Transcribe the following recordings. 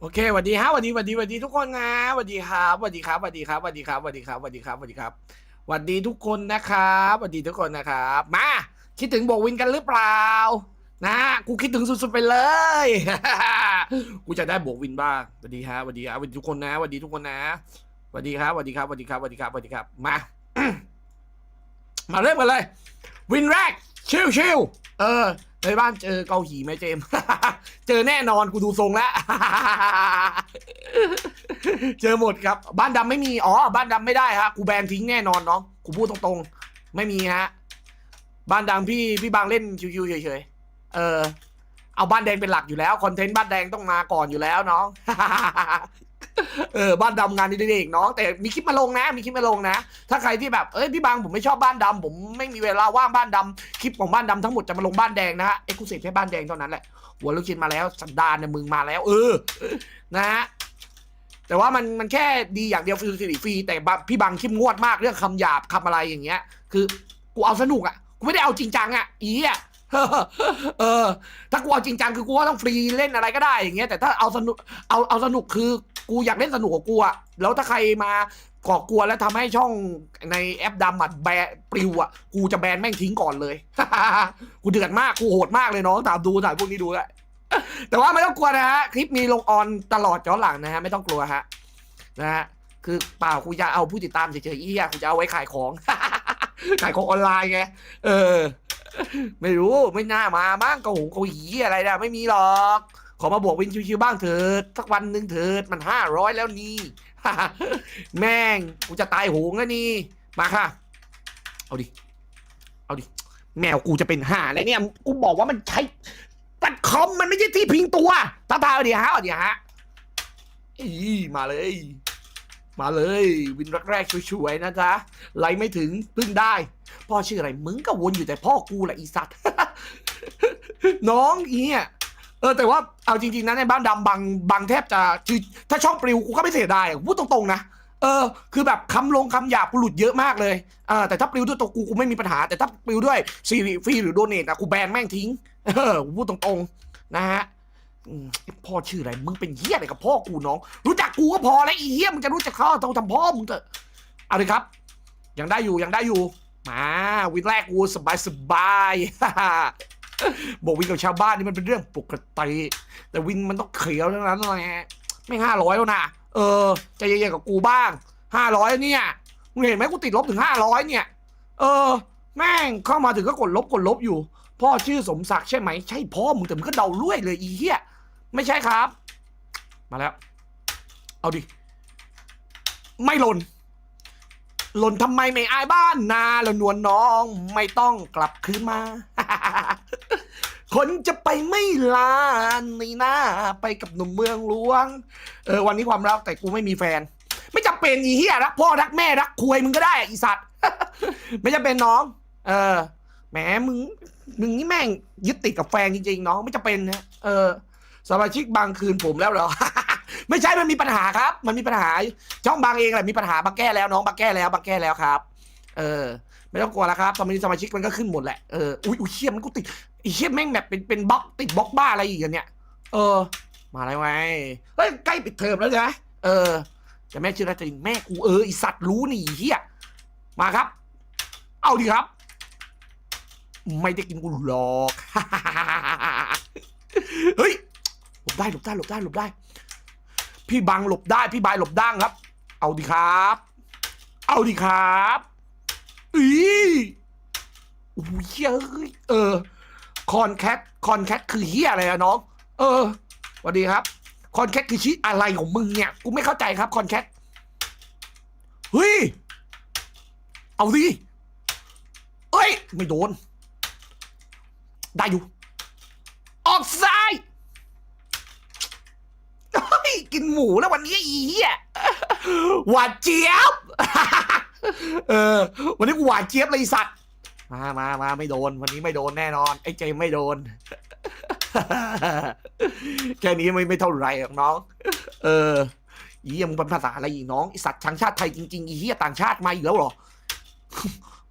โอเคสวัสดีฮะสวัสดีสวัสดีสวัสดีทุกคนนะสวัสดีครับสวัสดีครับสวัสดีครับสวัสดีครับสวัสดีครับสวัสดีครับสวัสดีครับสวัสดีทุกคนนะครับสวัสดีทุกคนนะครับ มาคิดถึงโบวินกันหรือเปล่า นะกูคิดถึงสุดๆไปเลยกูจะได้โบวินบ้างสวัสดีฮะสวัสดีครับสวัสดีทุกคนนะสวัสดีทุกคนนะสวัสดีครับสวัสดีครับสวัสดีครับสวัสดีครับสวัสดีครับมา มาเริ่มกันเลย วินแรกชิวชิวๆเออ ในบ้านเจอเกาหลีไหมเจม เจอแน่นอนกูดูทรงแล้ว เจอหมดครับ บ้านดำไม่มี อ๋อ บ้านดำไม่ได้ฮะ กูแบนทิ้งแน่นอนน้องกูพูดตรงๆ ไม่มีฮะ บ้านดำพี่พี่บางเล่นชิวๆเฉยๆ เออ เอาบ้านแดงเป็นหลักอยู่แล้ว คอนเทนต์บ้านแดงต้องมาก่อนอยู่แล้วน้อง เออบ้านดำงานนี้เด็กๆน้องแต่มีคลิปมาลงนะ มีคลิปมาลงนะ ถ้าใครที่แบบเอ้ยพี่บางผมไม่ชอบบ้านดำผมไม่มีเวลาว่างบ้านดำคลิปของบ้านดำทั้งหมดจะมาลงบ้านแดงนะฮะเอ็กซ์คลูซีฟแค่บ้านแดงเท่านั้นแหละหัวลูกชิ้นมาแล้วสันดานเนี่ยมึงมาแล้ว เออนะฮะแต่ว่ามันมันแค่ดีอย่างเดียวฟรีฟรีแต่บางพี่บางเข้มงวดมากเรื่องคำหยาบคำอะไรอย่างเงี้ย คือกูเอาสนุกอะกูไม่ได้เอาจริงจังอะอีอะ เออ ถ้ากูเอาจริงจังคือกูก็ต้องฟรีเล่นอะไรก็ได้อย่างเงี้ยแต่ถ้าเอาสนุกเอาเอาสนุกคือกูอยากเล่นสนุกกูอะแล้วถ้าใครมาก่อกวนแล้วทำให้ช่องในแอปดำอัดแบนปลิวอะกูจะแบนแม่งทิ้งก่อนเลย กูเดือดมากกูโหดมากเลยน้องตามดูถ่ายพวกนี้ดูด้วยแต่ว่าไม่ต้องกลัวนะฮะคลิปมีลงออนตลอดย้อนหลังนะฮะไม่ต้องกลัวฮะนะฮะคือเปล่ากูจะเอาผู้ติดตามเฉยๆอีอะกูจะเอาไว้ขายของขายของออนไลน์ไงเออ ไม่รู้ไม่น่ามามั้งเกาหงเกาหลีอะไรนะไม่มีหรอก ขอมาบวกวินชิวๆบ้างเถิดสักวันหนึ่งเถิดมันห้าร้อยแล้วนี่ แม่งกูจะตายโหงแล้วนี่ มาค่ะ เอาดิ เอาดิ แมวกูจะเป็นห่าอะไรเนี่ยกูบอกว่ามันใช้ปัดคอมมันไม่ใช่ที่พิงตัวตาตาเอาดีฮะเอาดีฮะอีมาเลย มาเลย วินแรกๆช่วยๆนะจ๊ะไล่ไม่ถึงพึ่งได้ พ่อชื่ออะไรมึงก็วนอยู่แต่พ่อกูแหละอีสัตว์ น้องอีเนี่ยเออแต่ว่าเอาจริงๆนะในบ้านดำบางบางแทบจะคือถ้าช่องปลิวกูก็ไม่เสียดายพูดตรงๆนะเออคือแบบคำลงคำหยาบกูหลุดเยอะมากเลยเออแต่ถ้าปลิวด้วยตัวกูกูไม่มีปัญหา แต่ถ้าปลิวด้วยซีรีฟรีหรือโดเนทอะกูแบนแม่งทิ้งเออพูดตรงๆนะฮะ อืมพ่อชื่ออะไร มึงเป็นเฮียอะไรกับพ่อกูน้อง รู้จักกูก็พอแล้วอีเฮียมึงจะรู้จักเขาต้องทำพ่อมึงเถอะเอาเลยครับ ยังได้อยู่ยังได้อยู่ มาวินแรกกูสบายสบายบอกวินกับชาวบ้านนี่มันเป็นเรื่องปกติแต่วินมันต้องเขียวทั้งนั้นแหละไม่ห้าร้อยแล้วนะเออใจเย็นๆกับกูบ้างห้าร้อยเนี่ยมึงเห็นไหมกูติดลบถึงห้าร้อยเนี่ย เออ แม่งเข้ามาถึงก็กดลบกดลบอยู่ พ่อชื่อสมศักดิ์ใช่ไหม ใช่พ่อมึงแต่มึงก็เดาลุ่ยเลยอีเหี้ย ไม่ใช่ครับ มาแล้ว เอาดิ ไม่หล่น หล่นทำไมไม่อายบ้านนาแล้วนวลน้อง ไม่ต้องกลับคืนมา คนจะไปไม่ลาในหน้าไปกับหนุ่มเมืองหลวง เออวันนี้ความรักแต่กูไม่มีแฟน ไม่จำเป็นอีเหี้ยรักพ่อรักแม่รักควยมึงก็ได้อะอีสัตว์ ไม่จำเป็นน้อง เออแหมมึงมึงนี่แม่งยึดติดกับแฟนจริงๆน้องไม่จำเป็นนะเออ สมาชิกบางคืนผมแล้วเหรอ ไม่ใช่มันมีปัญหาครับ มันมีปัญหาช่องบางเองแหละมีปัญหาบางแก้แล้วน้องบางแก้แล้วบางแก้แล้วครับ เออ ไม่ต้องกลัวแล้วครับตอนนี้สมาชิกมันก็ขึ้นหมดแหละเอออุ้ยอุ้ยเชี่ยมันกูติดไอ้เชี่ยแม่งแบบเป็นเป็นบล็อกติดบล็อกบ้าอะไรอีกอะเนี่ยเออ มาแล้วไงเฮ้ยใกล้ปิดเทอมแล้วใช่ไหมเออแต่แม่ชื่ออะไรจริงแม่กูเออไอสัตว์รู้นี่เฮียมาครับ เอาดีครับ ไม่ได้กินกูหรอกเฮ้ย บได้หลบได้หลบได้หลบได้ พี่บังหลบได้พี่บายหลบดั้งครับ เอาดีครับ เอาดีครับอีโอ้ยเฮ้ยเออคอนแคทคอนแคทคือเฮียอะไรอะน้อง เออสวัสดีครับ คอนแคทคือชิอะไรของมึงเนี่ย กูไม่เข้าใจครับคอนแคทเฮ้ย เอาดิเอ้ย ไม่โดน ได้อยู่ ออกซ้ายเฮ้ ยกินหมูแล้ววันนี้อีเหี้ยหวานเจี๊ยบ เออ วันนี้กูหวานเจี๊ยบเลยไอ้สัตว์ มามามาไม่โดน วันนี้ไม่โดนแน่นอน ไอ้เจมไม่โดน แค่นี้ไม่ไม่เท่าไหรหรอกน้อง เอออีเหี้ยมึงเป็นภาษาอะไรอีกน้องไอสัตว์ชังชาติไทยจริงๆอีเหี้ยต่างชาติมาอีกแล้วเหรอ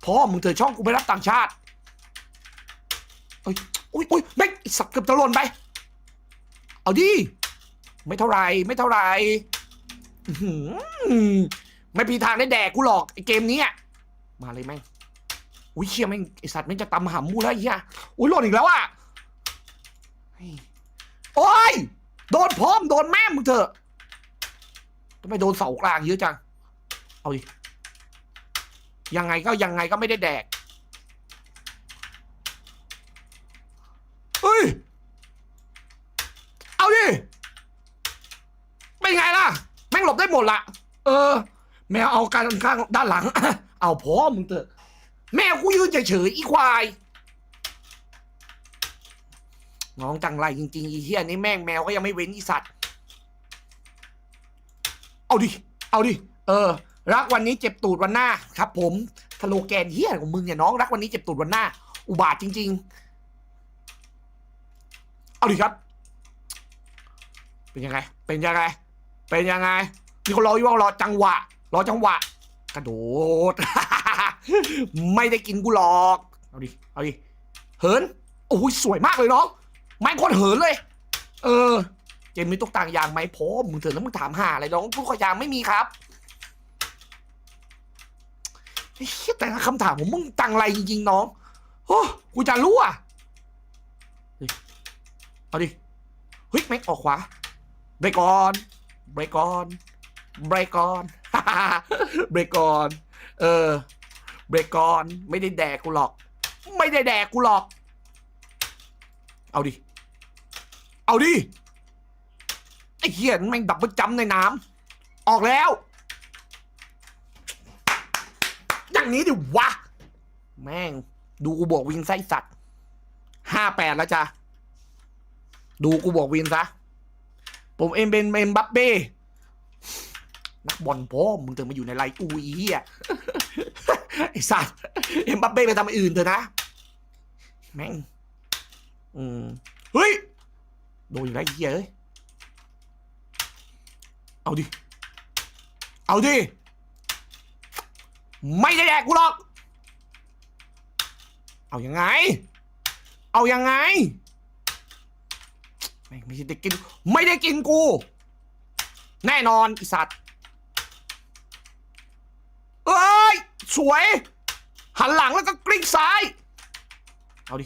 พ่อมึงเธอช่องกูไม่รับต่างชาติเอ้ยอุ้ยอุ้ยแม่งไอ้สัตว์เกือบจะหล่นไป เอาดิ ไม่เท่าไรไม่เท่าไรไม่มีทางได้แดกกูหรอกไอเกมนี้อะมาเลยแม่งอุ้ยเชี่ยแม่งไอสัตว์แม่งจะตำหำมูแล้วไอ้เหี้ยอุ้ยหล่นอีกแล้วอะโอ้ยโดนพร้อมโดนแม่มึงเถอะทำไมโดนเสากลางเยอะจัง เอาดิยังไงก็ยังไงก็ไม่ได้แดก เฮ้ย เอาดิ เป็นไงล่ะ แม่งหลบได้หมดละ เออ แมวเอาการข้างด้านหลัง เอาพอมึงเถอะ แมวกูยืนเฉยๆอีควาย น้องจังไรจริงๆอีเฮียนี่แม่งแมวก็ยังไม่เว้นอีสัตว์ เอาดิ เอาดิ เออ รักวันนี้เจ็บตูดวันหน้าครับ ผมสโลแกนเฮียของมึงเนี่ยน้องรักวันนี้เจ็บตูดวันหน้า อุบาทจริง ๆ เอาดิครับ เป็นยังไง เป็นยังไง เป็นยังไง มีคนรออยู่ว่ารอจังหวะ รอจังหวะ กระโดด ไม่ได้กินกูหรอก เอาดิ เอาดิ เหิน โอ้ยสวยมากเลยน้องไม้คนเหินเลย เออ เจมมีตุ๊กตางยางไหมพอมึงเถอะแล้วมึงถามหาอะไรน้องตุ๊กตายางไม่มีครับไอ้แต่คำถามผมมึงตังไรจริงๆน้องโอ้กูจะรู้อะเฮ้ยเอาดิ เฮ้ยแม็กออกขวาเบรกก่อนเบรกก่อน เบรกอนเบรกอนเออ เบรกอนไม่ได้แดกกูหรอก ไม่ได้แดกกูหรอก เอาดิ เอาดิ ไอ้เหี้ยแม่งดับเบิลจัมในน้ำออกแล้ว อย่างนี้ดิวะ แม่ง ดูกูบอกวินไส้สัตว์ห้าแปดแล้วจ้ะ ดูกูบอกวินซะ ผมเอ็มเป็นเอ็มบัปเป้ นักบอลพ่อมึงถึงมาอยู่ในไลน์กูอีเหี้ยไอ้สัตว์เอ็มบัปเป้ไปทำอื่นเถอะนะ แม่ง อืม เฮ้ย โดนอยู่แล้วไอ้เหี้ยเอ้ย เอาดิ เอาดิ ไม่ได้แดกกูหรอก เอายังไง เอายังไง ไม่งไม่ได้กิน ไม่ได้กินกู แน่นอนไอีสัตว์ เอ้ย สวย หันหลังแล้วก็กลิ้งซ้าย เอาดิ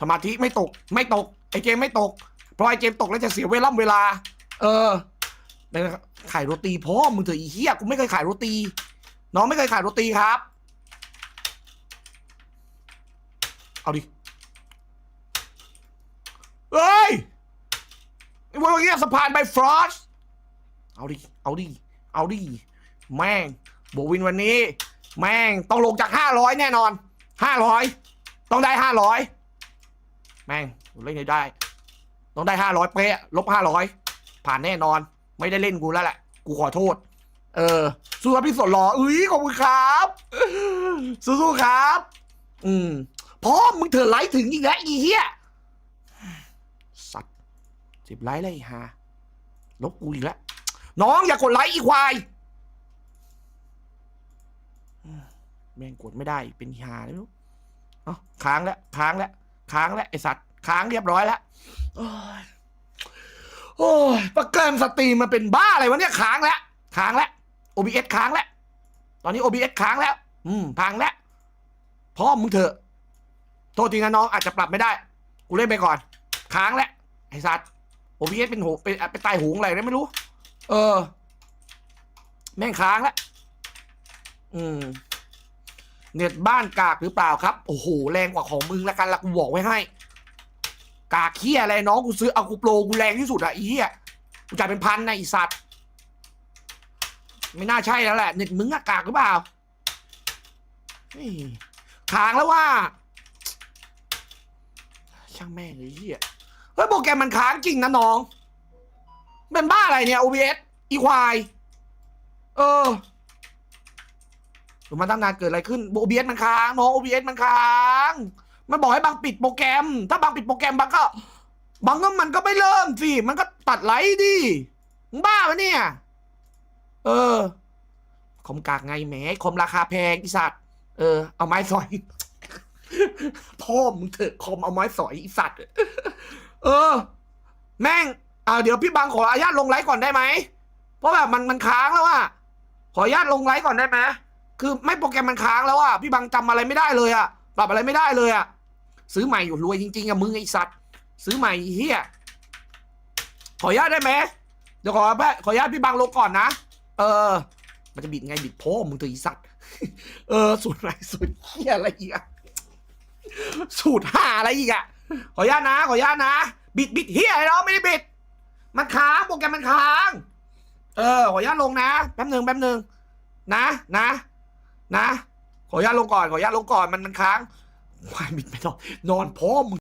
สมาธิไม่ตกไม่ตก ไอเกมไม่ตก เพราะไอเกมตกแล้วจะเสียเวลาเวลา เออขายโรตีพ่อมึงเถอะอีเหี้ยกูไม่เคยขายโรตี น้องไม่เคยขายโรตีครับ เอาดิเฮ้ยไอ้พวกเนี้ยสะพานไปฟรอสเอาดิ เอาดิ เอาดิ แม่งโบวินวันนี้ แม่งต้องลงจากห้าร้อยแน่นอนห้าร้อยต้องได้ห้าร้อยแม่งเล่นไม่ได้ ต้องได้ห้าร้อยเป๊ะลบห้าร้อยผ่านแน่นอน ไม่ได้เล่นกูแล้วแหละ กูขอโทษ เออ สู้ครับพี่สดหล่ออุ้ยขอบคุณครับ สู้ๆครับ อืมพ่อมึงเถอะไลฟ์ถึงอีกแล้วอีเหี้ยสัตว์สิบไลค์เลยฮะลบกูอีกแล้วน้องอย่ากดไลค์อีควายอืม แม่งกดไม่ได้เป็นฮาเลยไม่รู้เอ้าค้างแล้วค้างแล้วค้างแล้วไอสัตว์ค้างเรียบร้อยแล้วโอ้ยโอ้ยปรแกรมสตรีมมันเป็นบ้าอะไรวะเนี่ยค้างแล้วค้างแล้ว OBS ค้างแล้ว ตอนนี้ OBS ค้างแล้ว อืมพังแล้วพ่อมึงเถอะ โทษทีนะน้องอาจจะปรับไม่ได้ กูเล่นไปก่อน ค้างแล้วไอสัตว์ OBS เป็นหูเป็นเป็นตายหูอะไรไม่รู้ เออ แม่งค้างแล้ว อืม เน็ตบ้านกากหรือเปล่าครับ โอ้โห แรงกว่าของมึงละกันละกูบอกไว้ให้ กากเคี้ยอะไรน้องกูซื้อเอากูโปรกูแรงที่สุดอะอีเหี้ยกูจ่ายเป็นพันนะไอสัตว์ ไม่น่าใช่แล้วแหละเน็ตมึงอะกากหรือเปล่าเฮ้ยค้างแล้วว่า ช่างแม่งเลยเฮียเฮ้ยโปรแกรมมันค้างจริงนะน้อง เป็นบ้าอะไรเนี่ย OBS อีควาย เออ ดูมาตั้งนานเกิดอะไรขึ้น OBS มันค้างน้อง OBS มันค้าง มันบอกให้บังปิดโปรแกรม ถ้าบังปิดโปรแกรมบังก็บังก็มันก็ไม่เริ่มสิมันก็ตัดไลท์ดิมึงบ้าปะเนี่ย เออคอมกากไงแหมคอมราคาแพงอีสัตว์เออเอาไม้สอย พ่อมึงเถอะคอมเอาไม้สอยอีสัตว์เออ แม่งอ่าเดี๋ยวพี่บังขออนุญาตลงไลฟ์ก่อนได้ไหมเพราะแบบมันมันค้างแล้วอะขออนุญาตลงไลฟ์ก่อนได้ไหม คือไม่โปรแกรมมันค้างแล้วอะพี่บังจำอะไรไม่ได้เลยอะปรับอะไรไม่ได้เลยอะซื้อใหม่อยู่รวยจริงๆอะมึงไอสัตว์ซื้อใหม่เฮียขออนุญาตได้ไหมเดี๋ยวขอขออนุญาตพี่บังลงก่อนนะเออ มันจะบิดไงบิดโพ่อมึงเถอไอสัตว์เออสูตรอะไรสูตรเฮียอะไรอีกอะสูตรห้าอะไรอีกอะขออนุญาตนะขออนุญาตนะ บิดบิดเฮียอะไรเนาะไม่ได้บิด มันค้างโปรแกรมมันค้าง เออขออนุญาตลงนะแป๊บหนึ่งแป๊บหนึ่งนะนะ นะ ขออนุญาตลงก่อน ขออนุญาตลงก่อน มันมันค้างไม่บิดไม่นอนนอนพร้อมมึง